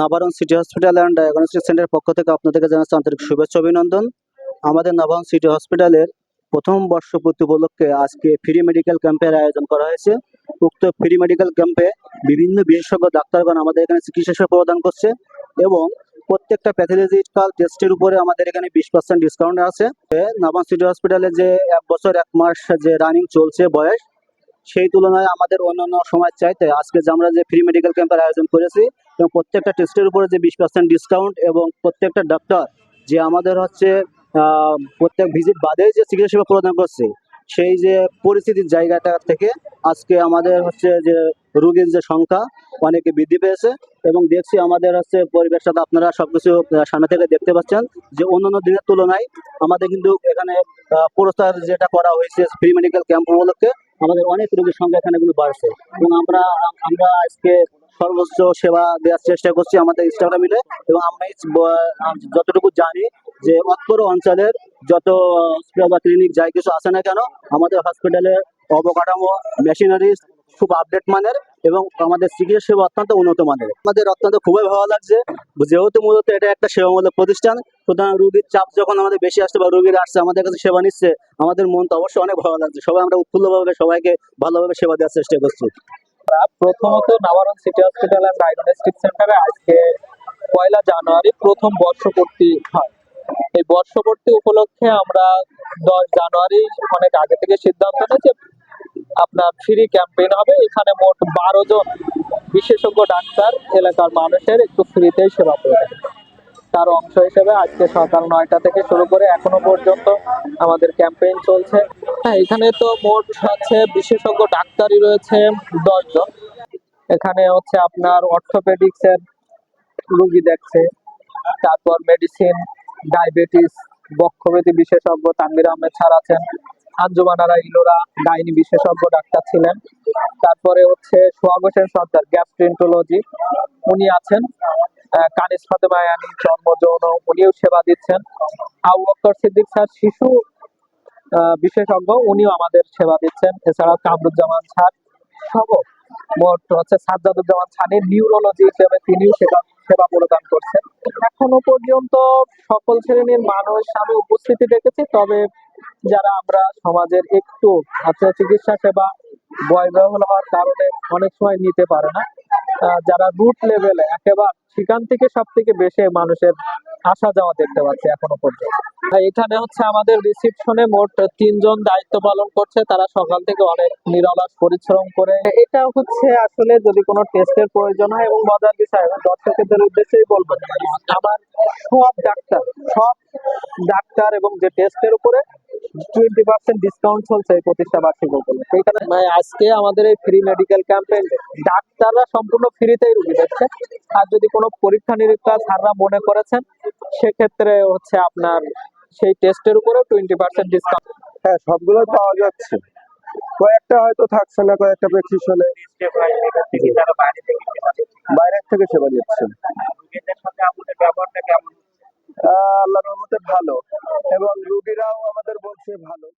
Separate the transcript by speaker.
Speaker 1: Nabaran city hospital and diagnostic সেন্টারের পক্ষ থেকে আপনাদেরকে জানাচ্ছি আন্তরিক শুভেচ্ছা অভিনন্দন। আমাদের নাবারণ সিটি হসপিটালের প্রথম বর্ষপূর্তি উপলক্ষে আজকে ফ্রি মেডিকেল ক্যাম্পের আয়োজন করা হয়েছে। উক্ত ফ্রি মেডিকেল ক্যাম্পে বিভিন্ন বিশেষজ্ঞ, ডাক্তারগণ আমাদের এখানে চিকিৎসা সেবা প্রদান করছে এবং প্রত্যেকটা প্যাথোলজিক্যাল টেস্টের উপরে আমাদের এখানে বিশ পার্সেন্ট ডিসকাউন্ট আছে। নাবারণ সিটি হসপিটালে যে এক বছর, এক মাস যে রানিং চলছে বয়স সেই তুলনায় আমাদের অন্যান্য সময় চাইতে আজকে যে আমরা যে ফ্রি মেডিকেল ক্যাম্পের আয়োজন করেছি, এবং প্রত্যেকটা টেস্টের উপরে যে বিশ পার্সেন্ট ডিসকাউন্ট এবং প্রত্যেকটা ডাক্তার যে আমাদের হচ্ছে প্রত্যেক ভিজিট বাদে যে চিকিৎসা সেবা প্রদান করছে, সেই যে পরিস্থিতির জায়গাটা থেকে আজকে আমাদের হচ্ছে যে রোগীর যে সংখ্যা অনেকে বৃদ্ধি পেয়েছে এবং দেখছি আমাদের হচ্ছে পরিবেশটা আপনারা সবকিছু সামনে থেকে দেখতে পাচ্ছেন যে অন্যান্য দিনের তুলনায় আমাদের কিন্তু এখানে প্রচার যেটা করা হয়েছে ফ্রি মেডিকেল ক্যাম্প উপলক্ষে আমাদের অনেক রোগীর সংখ্যা এখানে কিন্তু বাড়ছে। এবং আমরা আমরা আজকে সর্বোচ্চ সেবা দেওয়ার চেষ্টা করছি আমাদের স্টাফরা মিলে। এবং আম- যতটুকু জানি যে অতপর অঞ্চলের যত হসপিটাল বা ক্লিনিক যাই কিছু আছে না কেন, আমাদের হসপিটালের অবকাঠামো মেশিনারি খুব আপডেট মানের এবং আমাদের চিকিৎসা সেবা অত্যন্ত উন্নত মানের। আমাদের অত্যন্ত খুবই ভালো লাগছে। যেহেতু মূলত এটা একটা সেবামূলক প্রতিষ্ঠান, সুতরাং রুগীর চাপ যখন আমাদের বেশি আসছে বা রোগীরা আসছে, আমাদের কাছে সেবা নিচ্ছে, আমাদের মন তো অবশ্যই অনেক ভালো লাগছে। সবাই আমরা উৎফুল্লভাবে সবাইকে ভালোভাবে সেবা দেওয়ার চেষ্টা করছি।
Speaker 2: প্রথমত Nabaran city hospital and diagnostic সেন্টারে আজকে পয়লা জানুয়ারি প্রথম বর্ষপূর্তি হয়। এই বর্ষপূর্তি উপলক্ষে আমরা দশ জানুয়ারি অনেক আগে থেকে সিদ্ধান্ত নিয়েছি, আপনার ফ্রি ক্যাম্পেইন হবে। এখানে মোট বারো জন বিশেষজ্ঞ ডাক্তার, এলাকার মানুষের একটু ফ্রিতেই সেবা করে তার অংশ হিসেবে আজকে সকাল নয়টা থেকে শুরু করে এখনও পর্যন্ত আমাদের ক্যাম্পেইন চলছে। হ্যাঁ এখানে তো মোট হচ্ছে বিশেষজ্ঞ ডাক্তারই রয়েছে দশজন এখানে হচ্ছে আপনার অর্থোপেডিক্স এর রুগী দেখছে, তারপর মেডিসিন ডায়াবেটিস, বক্ষব্যাধি বিশেষজ্ঞ তানবির আহমেদ স্যার আছেন আঞ্জুমানারা ইলোরা গাইনি বিশেষজ্ঞ ডাক্তার ছিলেন। তারপরে হচ্ছে সোহাগ হোসেন সর্দার, গ্যাস্ট্রেন্টোলজি, উনি আছেন। কানিস ফাতেমা আয়ানি জন্ম যৌন উনিও সেবা দিচ্ছেন। আবু বকর সিদ্দিক স্যার, শিশু বিশেষজ্ঞ, উনিও আমাদের সেবা দিচ্ছেন। এছাড়াও কামরুজ্জামান স্যার সহ মোট হচ্ছে সাজ্জাদুজ্জামান ছানির নিউরোলজি হিসেবে তিনিও সেবা সেবা প্রদান করছেন। এখনও পর্যন্ত সকল শ্রেণির মানুষ আমি উপস্থিতি দেখেছি, তবে যারা আমরা সমাজের একটু আচ্ছা চিকিৎসা সেবা বয় ব্যয়বহুল হওয়ার কারণে অনেক সময় নিতে পারে না। যারা রুট লেভেলে একেবারে সেখান থেকে সব থেকে বেশি মানুষের আসা যাওয়া দেখতে পাচ্ছি এখনও পর্যন্ত। এখানে হচ্ছে আমাদের রিসিপশনে মোট তিনজন দায়িত্ব পালন করছে। তারা সকাল থেকে অনেক নিরলাস পরিশ্রম করে। এটা হচ্ছে আসলে যদি কোনো টেস্টের প্রয়োজন হয় এবং মজার বিষয় দর্শকদের উদ্দেশ্যেই বলব আমার সব ডাক্তার সব ডাক্তার এবং যে টেস্টের উপরে টোয়েন্টি পার্সেন্ট ডিসকাউন্ট চলছে এই প্রতিষ্ঠা বার্ষিক উপলক্ষে মানে আজকে আমাদের এই ফ্রি মেডিকেল ক্যাম্পেইন ডাক্তাররা সম্পূর্ণ ফ্রিতেই রুগী দেখছে আর যদি কোনো পরীক্ষা নিরীক্ষা স্যাররা মনে করেছেন সেক্ষেত্রে হচ্ছে আপনার সেই টেস্টের উপরে টোয়েন্টি পার্সেন্ট ডিসকাউন্ট
Speaker 3: হ্যাঁ সবগুলো পাওয়া যাচ্ছে। কয়েকটা হয়তো থাকছে না কয়েকটা প্রেসক্রিপশনে বাইরের থেকে সেবা দিচ্ছে। আহ, আল্লাহর রহমতে ভালো। এবং ভালো